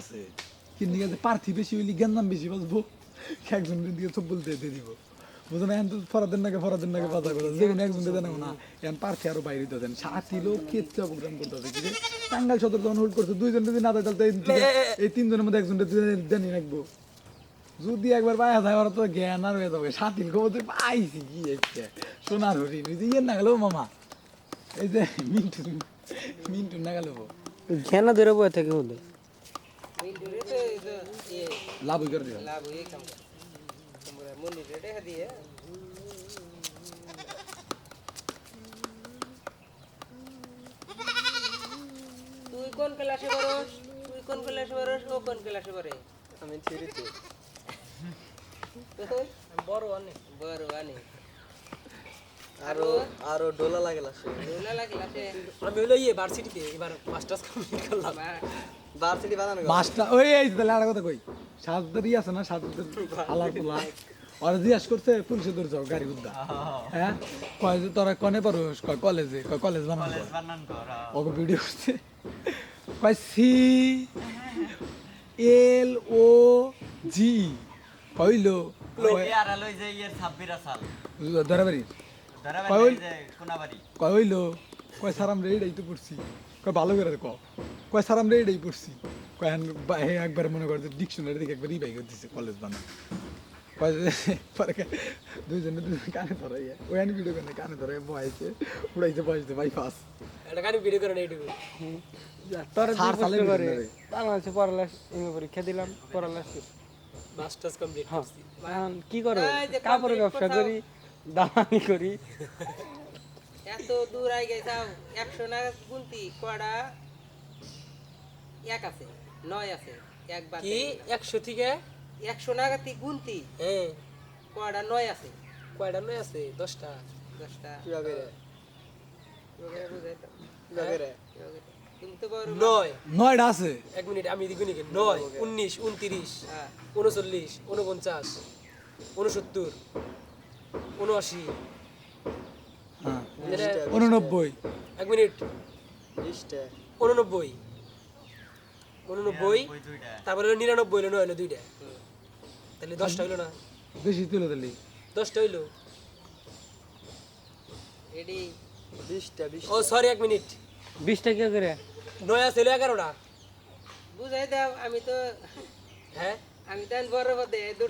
আছে। কিন্তু গেছে প্রার্থী বেশি হইলে জ্ঞান বেশি বাঁচবো। একজনের দিকে সব বলতে দিয়ে দিব। বুঝো না? এখন তো ফরাদের নাকি ফরাদের নাকি বাধা করে যে কোনো একজনকে জানাব না। এখন প্রার্থী আরও বাইরে দিতে দেন। সাথী লোক কেচ্ছা প্রোগ্রাম করতে হবে কিন্তু টাঙ্গাল সদর যখন হোল্ড করছে। দুইজন যদি না দেয় তাহলে এই তিনজনের মধ্যে একজনকে দেনি রাখব। যদি একবার পায়া যায় ওরা তো জ্ঞান আর হয়ে যাবে। সাথীর খবর তো পাইছি কি একটা। সোনার হরিণ ওই যে ইয়ে না গেল মামা। এই যে মিন্টু মিন্টু না গেল ঘেন ধরে বয়ে থাকে তো লাভ করে দিও লাভ হয়ে কাম তোমরা তোমরা মন্দিরে দেখা দিয়ে তুই কোন ক্লাসে পড়স তুই কোন ক্লাসে পড়স ও কোন ক্লাসে পড়ে আমি তুই বড় অনেক বড় অনেক আরও আরও ডোলা লাগে লাগছে দোলা লাগে ক্লাসে আমি হলো ইয়ে ভার্সিটিতে এবার মাস্টার্স কমপ্লিট করলাম। ভার্সিটি বানানো মাছটা ওই এই তাহলে আর কথা কই। সাজদের আছে না সাজদের পোলা ওরা জিজ্ঞাসা করছে পুলিশে ধরে যাও গাড়ি উদ্দা হ্যাঁ? কয় যে তোরা কনে পারোস কয় কলেজে কয় কলেজ বানান ওকে ভিডিও করছে। কয় সি এল ও জি। কইলো ধরাবাড়ি কয় হইল- কয় হইল? কয় স্যার আমরা এইটাই তো পড়ছি। কয় ভালো করে ক কয় স্যার আমরা এইটাই পড়ছি। কয় হে একবার মনে করে ডিকশনারি দিকে একবার ইবাই করে দিচ্ছে কলেজ বানা কয় পরে কে- দুইজনে দুজন কানে ধরাইয়া ওই আনি ভিডিও করে কানে ধরাই বয়াইছে উড়াইছে বয়াইছে বাই ফাস এটা গাড়ি ভিডিও করে এইটুকু। তোর সার সালে করে। বাংলাদেশে পড়ালেস পরীক্ষা দিলাম পড়ালেস মাস্টার্স কমপ্লিট হ্যাঁ। করছি। কি করো? এই কাপড়ের ব্যবসা করি। দালানি করি। এত দূর আই গেছাও একশো না গুনতি কয়টা এক আছে নয় আছে একবার কি? একশো থেকে? একশো নাগাতি গুনতি হ্যাঁ। কয়টা নয় আছে। কয়টা নয় আছে? দশটা। দশটা। কীভাবে রে কীভাবে বড় নয়। নয়টা আছে। এক মিনিট আমি দিকে নাকি নয় উনিশ উনত্রিশ হ্যাঁ। উনচল্লিশ উনপঞ্চাশ উনসত্তর উনআশি হ্যাঁ। উননব্বই এক মিনিট। উননব্বই উননব্বই তারপরে হলো নিরানব্বই হলো নয় হলো দুইটা। তাহলে দশটা হইল না? বেশি তুলে দিলি। দশটা হইল? এডি বিশটা বিশ ও সরি এক মিনিট। বিশটা কি করে? নয় আছে হলো এগারোটা। বুঝাই দাও আমি তো হ্যাঁ? আমি তো বড় পদে